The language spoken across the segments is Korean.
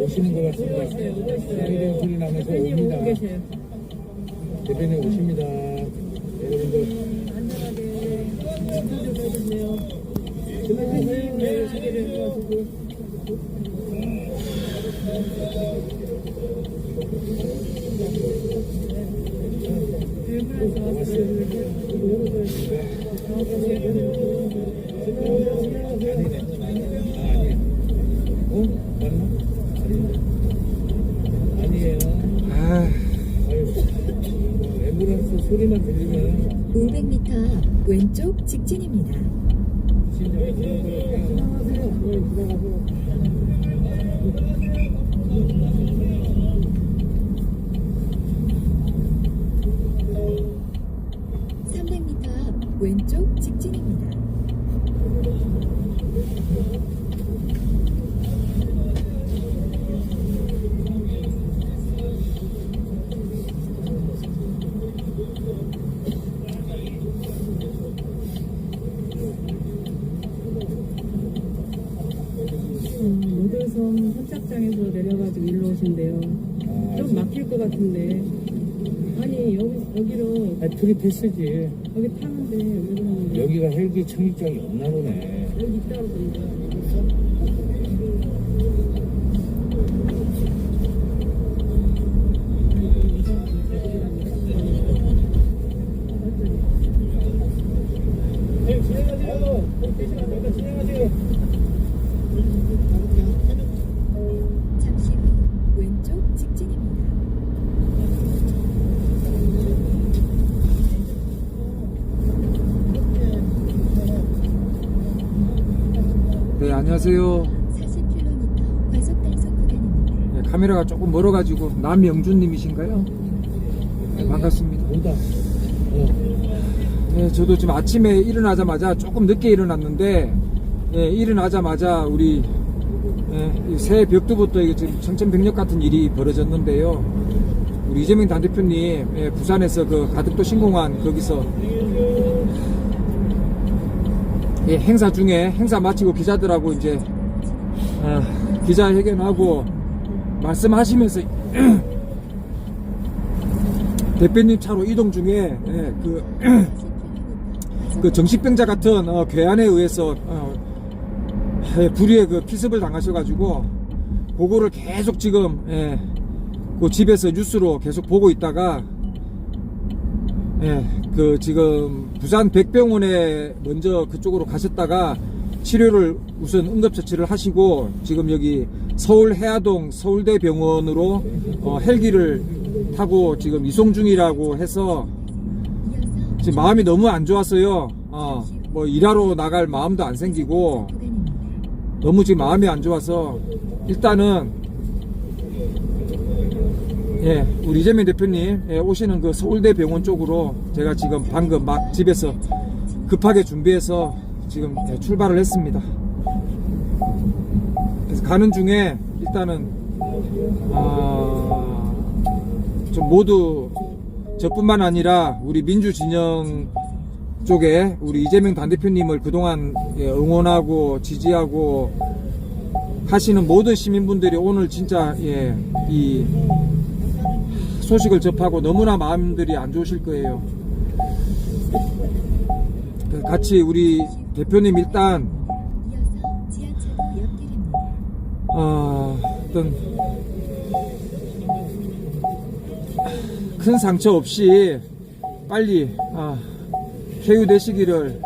오시는 것 같습니다. 사이렌 소리 나면서 옵니다. 대표님 오십니다. 여러분들 해주세요. 네. 아, 아니에요. 어? 맞나? 아닌데. 아니에요. 아, 아유, 앰뷸런스 소리만 들리면 500m 앞 왼쪽 직진입니다. 진정이 그런 거예요. 네, 들어가세요. 300m 앞 왼쪽 직진입니다. 음, 모들섬 선착장에서 내려가지고 일로 오신대요. 아, 좀 막힐 것 같은데. 아니, 여기, 여기로, 아니, 프리 패스지. 여기 타는데, 왜 그러는 거야? 여기가 헬기 착륙장이 없나 보네. 여기 있다고 그러니까. 네, 진행하세요. 계시면 진행하세요. 안녕하세요. 40km 과속 단속 구간입니다. 네, 카메라가 조금 멀어가지고 남영준님이신가요? 네, 반갑습니다. 네, 저도 지금 아침에 일어나자마자 조금 늦게 일어났는데, 예, 일어나자마자 우리 예, 이새 벽두부터 이게 지금 청천벽력 같은 일이 벌어졌는데요. 우리 이재명 당 대표님 예, 부산에서 그 가덕도 신공항 거기서 예, 행사 중에 행사 마치고 기자들하고 이제 어, 기자회견하고 말씀하시면서 대표님 차로 이동 중에 예, 그, 40km 그 정신병자 같은 어, 괴한에 의해서 어, 예, 불의의 그 피습을 당하셔가지고 그거를 계속 지금 예, 그 집에서 뉴스로 계속 보고 있다가 예, 그 지금 부산 백병원에 먼저 그쪽으로 가셨다가 치료를 우선 응급처치를 하시고 지금 여기 서울 해화동 서울대병원으로 어, 헬기를 타고 지금 이송 중이라고 해서 지금 마음이 너무 안 좋았어요. 어, 뭐 일하러 나갈 마음도 안 생기고. 너무 지금 마음이 안 좋아서 일단은 예, 우리 이재명 대표님 예, 오시는 그 서울대 병원 쪽으로 제가 지금 방금 막 집에서 급하게 준비해서 지금 예, 출발을 했습니다. 그래서 가는 중에 일단은 아, 좀 모두 저뿐만 아니라 우리 민주 진영 쪽에 우리 이재명 당대표님을 그동안 예, 응원하고 지지하고 하시는 모든 시민분들이 오늘 진짜 예, 이 소식을 접하고 너무나 마음들이 안 좋으실 거예요. 같이 우리 대표님 일단. 어, 어떤 큰 상처 없이 빨리 아, 쾌유되시기를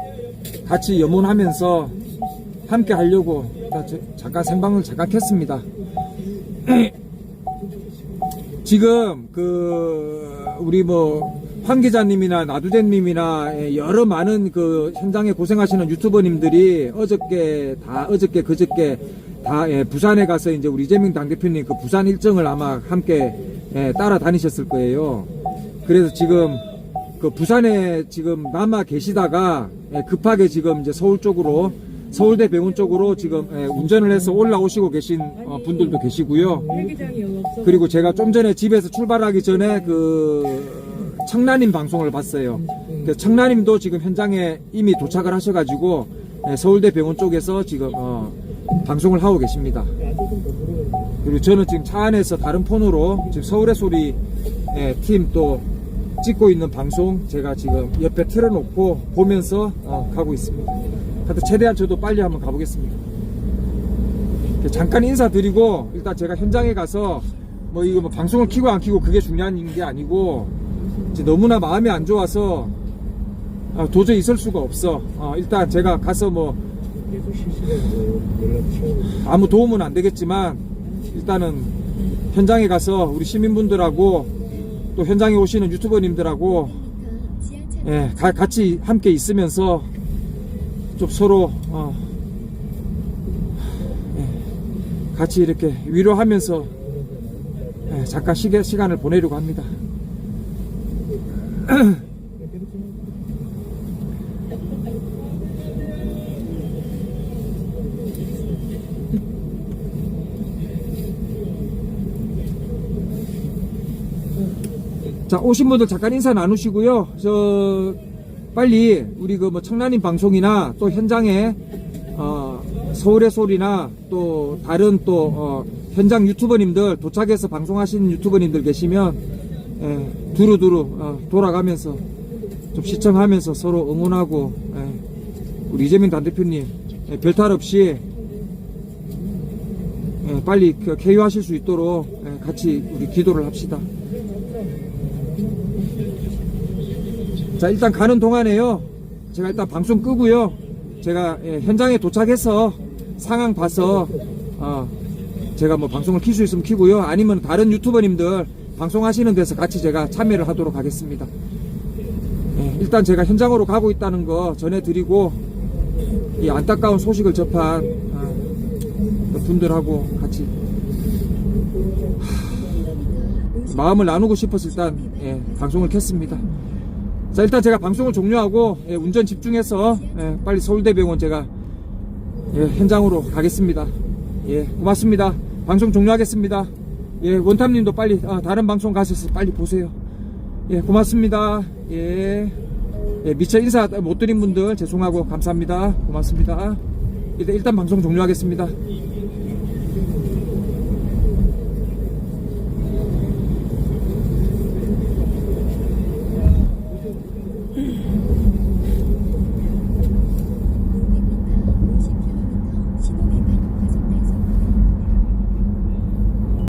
같이 염원하면서 함께 하려고 잠깐 생방을 잠깐 켰습니다. 지금 그 우리 뭐 황 기자님이나 나두대님이나 예, 여러 많은 그 현장에 고생하시는 유튜버님들이 어저께 다 어저께 그저께 다 예, 부산에 가서 이제 우리 이재명 당대표님 그 부산 일정을 아마 함께 예, 따라 다니셨을 거예요. 그래서 지금 그 부산에 지금 남아 계시다가 예, 급하게 지금 이제 서울 쪽으로 서울대 병원 쪽으로 지금 예, 운전을 해서 올라오시고 계신 어, 분들도 계시고요. 그리고 제가 좀 전에 집에서 출발하기 전에 그 청라님 방송을 봤어요. 그 청라님도 지금 현장에 이미 도착을 하셔가지고 예, 서울대 병원 쪽에서 지금 어, 방송을 하고 계십니다. 그리고 저는 지금 차 안에서 다른 폰으로 지금 서울의 소리 팀또 찍고 있는 방송 제가 지금 옆에 틀어놓고 보면서 어, 가고 있습니다. 하여튼 최대한 저도 빨리 한번 가보겠습니다. 잠깐 인사드리고 일단 제가 현장에 가서 뭐 이거 뭐 방송을 키고 안 키고 그게 중요한 게 아니고 이제 너무나 마음이 안 좋아서 아, 도저히 있을 수가 없어. 어, 일단 제가 가서 뭐 아무 도움은 안 되겠지만 일단은 현장에 가서 우리 시민분들하고 또 현장에 오시는 유튜버님들하고 지하철 예, 가- 같이 함께 있으면서 좀 서로 어, 예, 같이 이렇게 위로하면서 예, 잠깐 시계, 시간을 보내려고 합니다. 자 오신 분들 잠깐 인사 나누시고요. 저 빨리 우리 그 뭐 청란인 방송이나 또 현장에 어, 서울의 소리나 또 다른 또 어, 현장 유튜버님들 도착해서 방송하시는 유튜버님들 계시면 예, 두루두루 어, 돌아가면서 좀 시청하면서 서로 응원하고 예, 우리 이재명 당대표님 예, 별탈 없이 예, 빨리 그 쾌유하실 수 있도록 예, 같이 우리 기도를 합시다. 자 일단 가는 동안에요. 제가 일단 방송 끄고요. 제가 예, 현장에 도착해서 상황 봐서 어, 제가 뭐 방송을 킬 수 있으면 키고요. 아니면 다른 유튜버님들 방송하시는 데서 같이 제가 참여를 하도록 하겠습니다. 예, 일단 제가 현장으로 가고 있다는 거 전해드리고 이 안타까운 소식을 접한 어, 그 분들하고 같이 하, 마음을 나누고 싶어서 일단 예, 방송을 켰습니다 자 일단 제가 방송을 종료하고 예, 운전 집중해서 예, 빨리 서울대병원 제가 예, 현장으로 가겠습니다. 예 고맙습니다. 방송 종료하겠습니다. 예 원탐님도 빨리 아, 다른 방송 가셔서 빨리 보세요. 예 고맙습니다. 예, 예 미처 인사 못 드린 분들 죄송하고 감사합니다. 고맙습니다. 일단, 일단 방송 종료하겠습니다.